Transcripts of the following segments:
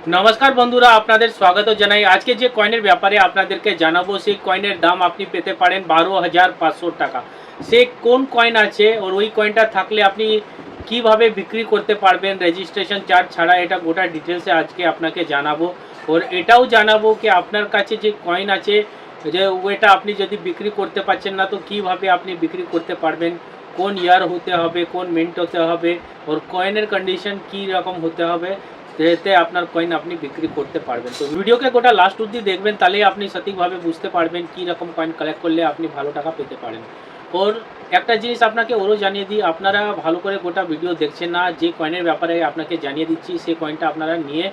নমস্কার বন্ধুরা আপনাদের স্বাগত জানাই আজকে যে কয়েনের ব্যাপারে আপনাদেরকে জানাব সেই কয়েনের দাম আপনি পেতে পারেন বারো হাজার পাঁচশো টাকা সে কোন কয়েন আছে ওর ওই কয়েনটা থাকলে আপনি কীভাবে বিক্রি করতে পারবেন রেজিস্ট্রেশন চার্জ ছাড়া এটা গোটা ডিটেলসে আজকে আপনাকে জানাব ওর এটাও জানাব কি আপনার কাছে যে কয়েন আছে যে ওইটা আপনি যদি বিক্রি করতে পারছেন না তো কীভাবে আপনি বিক্রি করতে পারবেন কোন ইয়ার হতে হবে কোন মিন্ট হতে হবে ওর কয়েনের কন্ডিশন কী রকম হতে হবে এতে আপনার কয়েন আপনি বিক্রি করতে পারবেন। তো ভিডিওকে গোটা লাস্ট অবধি দেখবেন, তাহলেই আপনি সঠিকভাবে বুঝতে পারবেন কী রকম কয়েন কালেক্ট করলে আপনি ভালো টাকা পেতে পারেন। ওর একটা জিনিস আপনাকে ওরও জানিয়ে দিই, আপনারা ভালো করে গোটা ভিডিও দেখছেন না, যে কয়েনের ব্যাপারে আপনাকে জানিয়ে দিচ্ছি সেই কয়েনটা আপনারা নিয়ে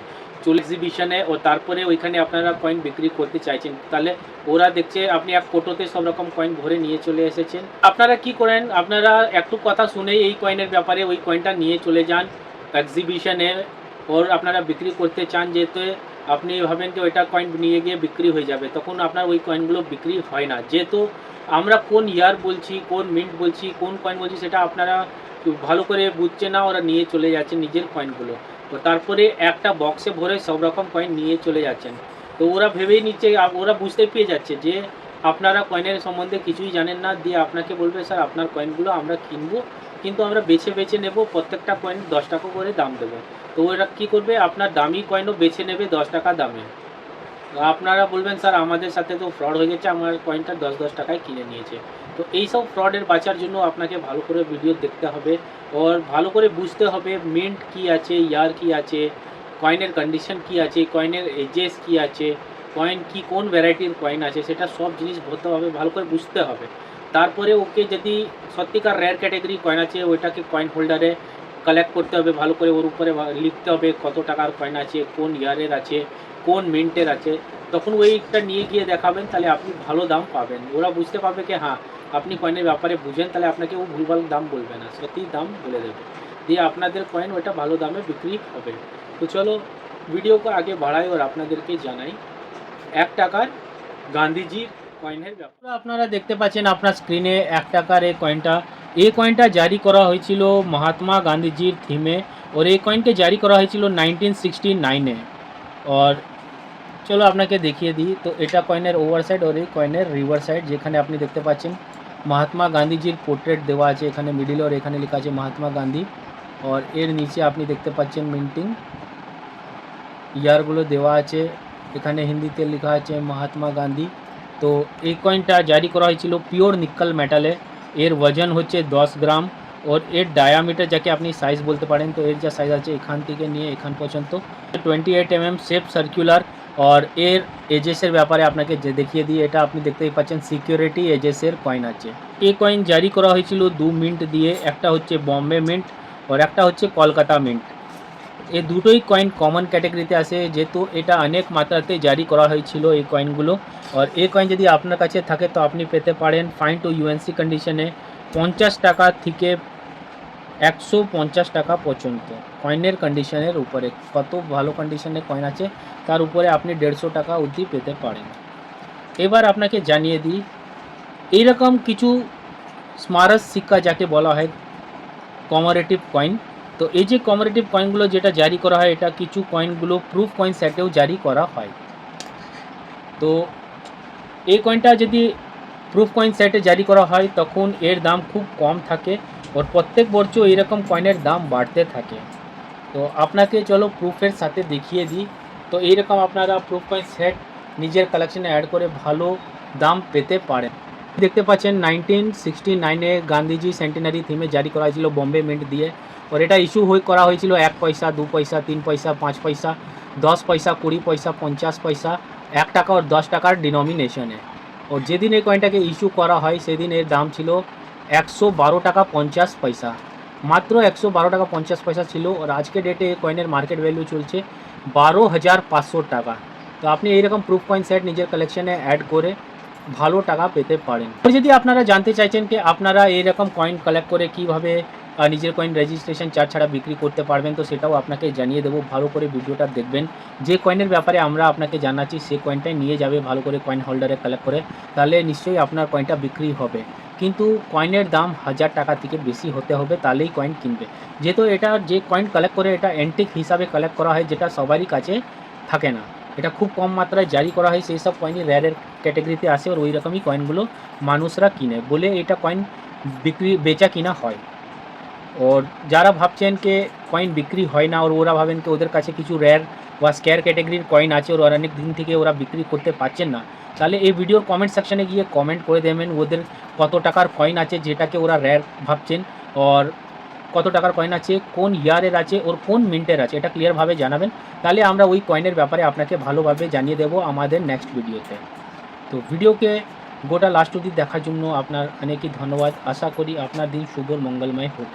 চলে এক্সিবিশনে ও তারপরে ওইখানে আপনারা কয়েন বিক্রি করতে চাইছেন। তাহলে ওরা দেখছে আপনি এক কোটোতে সব রকম কয়েন ভরে নিয়ে চলে এসেছেন। আপনারা কি করেন, আপনারা একটু কথা শুনেই এই কয়েনের ব্যাপারে ওই কয়েনটা নিয়ে চলে যান এক্সিবিশনে ওর আপনারা বিক্রি করতে চান যেহেতু আপনি ভাবেন যে ওইটা কয়েন নিয়ে গিয়ে বিক্রি হয়ে যাবে তখন আপনার ওই কয়েনগুলো বিক্রি হয় না যেহেতু আমরা কোন ইয়ার বলছি কোন মিন্ট বলছি কোন কয়েন বলছি সেটা আপনারা ভালো করে বুঝছে না ওরা নিয়ে চলে যাচ্ছে নিজের কয়েনগুলো তো তারপরে একটা বক্সে ভরে সব রকম কয়েন নিয়ে চলে যাচ্ছেন তো ওরা ভেবেই নিচ্ছে ওরা বুঝতে পেরে যাচ্ছে যে আপনারা কয়েনের সম্বন্ধে কিছুই জানেন না দিয়ে আপনাকে বলবে স্যার আপনার কয়েনগুলো আমরা কিনবো কিন্তু আমরা বেছে বেছে নেব, প্রত্যেকটা কয়েন দশ টাকা করে দাম দেবো। তো ওরা কী করবে? আপনার দামি কয়েনও বেছে নেবে দশ টাকা দামে। আপনারা বলবেন, স্যার, আমাদের সাথে তো ফ্রড হয়ে গেছে, আমার কয়েনটা দশ দশ টাকায় কিনে নিয়েছে। তো এইসব ফ্রডের বাঁচার জন্য আপনাকে ভালো করে ভিডিও দেখতে হবে ওর ভালো করে বুঝতে হবে মিন্ট কি আছে, ইয়ার কি আছে কয়েনের কন্ডিশন কি আছে কয়েনের এজেস কি আছে কয়েন কি, কোন ভ্যারাইটির কয়েন আছে, সেটা সব জিনিস হবে ভালো করে বুঝতে হবে। তারপরে ওকে যদি সত্যিকার রেয়ার ক্যাটাগরি কয়েন আছে, ওইটাকে কয়েন হোল্ডারে কালেক্ট করতে হবে, ভালো করে ওর উপরে লিখতে হবে কত টাকার কয়েন আছে, কোন ইয়ারের আছে, কোন মিন্টের আছে। তখন ওইটা নিয়ে গিয়ে দেখাবেন, তাহলে আপনি ভালো দাম পাবেন। ওরা বুঝতে পারবে কি হ্যাঁ আপনি কয়েনের ব্যাপারে বুঝেন, তাহলে আপনাকে ও ভুলভাল দাম বলবে না সত্যি দাম বলে দেবে। দিয়ে আপনাদের কয়েন ওইটা ভালো দামে বিক্রি হবে। তো চলো ভিডিওকে আগে বাড়াই, আর আপনাদেরকে জানাই, এক টাকার গান্ধীজির কয়েনের আপনারা দেখতে পাচ্ছেন আপনার স্ক্রিনে এক টাকার এই কয়েনটা এই কয়েনটা জারি করা হয়েছিল মহাত্মা গান্ধীজির থিমে ওর এই কয়েনকে জারি করা হয়েছিল নাইনটিন সিক্সটি নাইনে ওর চলো আপনাকে দেখিয়ে দিই, তো এটা কয়েনের ওভার সাইড ওর এই কয়েনের রিভার সাইড যেখানে আপনি দেখতে পাচ্ছেন। মহাত্মা গান্ধীজির পোর্ট্রেট দেওয়া আছে এখানে মিডিল ওর এখানে লেখা আছে মহাত্মা গান্ধী। ওর এর নিচে আপনি দেখতে পাচ্ছেন মিন্টিং ইয়ারগুলো দেওয়া আছে। এখানে হিন্দিতে লেখা আছে মহাত্মা গান্ধী। তো এই কয়েনটা জারি করা হয়েছিল পিওর নিক্কেল মেটালে এর ওজন হচ্ছে দশ গ্রাম ওর এর ডায়ামিটার যাকে আপনি সাইজ বলতে পারেন, তো এর যা সাইজ আছে এখান থেকে নিয়ে এখান পর্যন্ত। Twenty eight M M shape circular আর এর এজেসের ব্যাপারে আপনাকে যে দেখিয়ে দিই, এটা আপনি দেখতেই পাচ্ছেন সিকিউরিটি এজেসের কয়েন আছে। এই কয়েন জারি করা হয়েছিল দু মিন্ট দিয়ে, একটা হচ্ছে বম্বে মিন্ট আর একটা হচ্ছে কলকাতা মিন্ট। এই দুটোই কয়েন কমন ক্যাটাগরিতে আসে যেহেতু এটা অনেক মাত্রাতে জারি করা হয়েছিল এই কয়েনগুলো আর এই কয়েন যদি আপনার কাছে থাকে, তো আপনি পেতে পারেন ফাইন টু ইউএনসি কন্ডিশনে পঞ্চাশ টাকা থেকে একশো পঞ্চাশ টাকা পর্যন্ত কয়েনের কন্ডিশনের উপরে। কত ভালো কন্ডিশনে কয়েন আছে, তার উপরে আপনি দেড়শো টাকা অবধি পেতে পারেন। এবার আপনাকে জানিয়ে দিই, এইরকম কিছু স্মারক সিক্কা যাকে বলা হয় কমারেটিভ কয়েন তো এই যে কমারেটিভ কয়েনগুলো যেটা জারি করা হয়, এটা কিছু কয়েনগুলো প্রুফ কয়েন সেটেও জারি করা হয়। তো এই কয়েনটা যদি প্রুফ কয়েন সেটে জারি করা হয়, তখন এর দাম খুব কম থাকে ওর প্রত্যেক বছর এইরকম কয়েনের দাম বাড়তে থাকে। তো আপনাকে চলো প্রুফের সাথে দেখিয়ে দিই। তো এইরকম আপনারা প্রুফ কয়েন সেট নিজের কালেকশনে অ্যাড করে ভালো দাম পেতে পারেন। দেখতে পাচ্ছেন নাইনটিন সিক্সটি নাইনে গান্ধীজি সেন্টিনারি থিমে জারি করা হয়েছিল বম্বে মিন্ট দিয়ে। ওর এটা ইস্যু হয়ে করা হয়েছিল এক পয়সা, দু পয়সা, তিন পয়সা, পাঁচ পয়সা, দশ পয়সা, কুড়ি পয়সা, পঞ্চাশ পয়সা, এক টাকা আর দশ টাকার ডিনমিনেশনে ও যেদিন এই কয়েনটাকে ইস্যু করা হয়, সেদিন এর দাম ছিল একশো বারো টাকা পঞ্চাশ পয়সা। মাত্র একশো বারো টাকা পঞ্চাশ পয়সা ছিল। আর আজকে ডেটে এই কয়েনের মার্কেট ভ্যালু চলছে বারো হাজার পাঁচশো টাকা। তো আপনি এইরকম প্রুফ কয়েন সেট নিজের কালেকশনে অ্যাড করে ভালো টাকা পেতে পারেন। যদি আপনারা জানতে চাইছেন কি আপনারা এইরকম কয়েন কালেক্ট করে কীভাবে নিজের কয়েন রেজিস্ট্রেশন চার্জ ছাড়া বিক্রি করতে পারবেন, তো সেটাও আপনাকে জানিয়ে দেবো। ভালো করে ভিডিওটা দেখবেন। যে কয়েনের ব্যাপারে আমরা আপনাকে জানাচ্ছি সেই কয়েনটাই নিয়ে যাবে ভালো করে কয়েন হোল্ডারে কালেক্ট করে। তাহলে নিশ্চয়ই আপনার কয়েনটা বিক্রি হবে। কিন্তু কয়েনের দাম হাজার টাকা থেকে বেশি হতে হবে, তাহলেই কয়েন কিনবে। যেহেতু এটা যে কয়েন কালেক্ট করে, এটা অ্যান্টিক হিসাবে কালেক্ট করা হয়, যেটা সবারই কাছে থাকে না। এটা খুব কম মাত্রায় জারি করা হয়, সেই সব কয়েনই র্যারের ক্যাটাগরিতে আসে আর ওই রকমই কয়েনগুলো মানুষরা কিনে। বলে এটা কয়েন বিক্রি, বেচা কিনা হয়। ওর যারা ভাবছেন যে কয়েন বিক্রি হয় না, ওর, ওরা ভাবেন কি ওদের কাছে কিছু র্যার বা স্কেয়ার ক্যাটাগরির কয়েন আছে, ওর অনেক দিন থেকে ওরা বিক্রি করতে পারছেন না। তাহলে এই ভিডিওর কমেন্ট সেকশনে গিয়ে কমেন্ট করে দেবেন ওদের কত টাকার কয়েন আছে, যেটাকে ওরা র্যার ভাবছেন। আর কত টাকার কয়েন আছে, কোন ইয়ারের আছে, ওর কোন মিন্টের আছে, এটা ক্লিয়ারভাবে জানাবেন। তাহলে আমরা ওই কয়েনের ব্যাপারে আপনাকে ভালোভাবে জানিয়ে দেবো আমাদের নেক্সট ভিডিওতে তো ভিডিওকে গোটা লাস্ট অবধি দেখার জন্য আপনার অনেকই ধন্যবাদ। আশা করি আপনার দিন শুভ মঙ্গলময় হোক।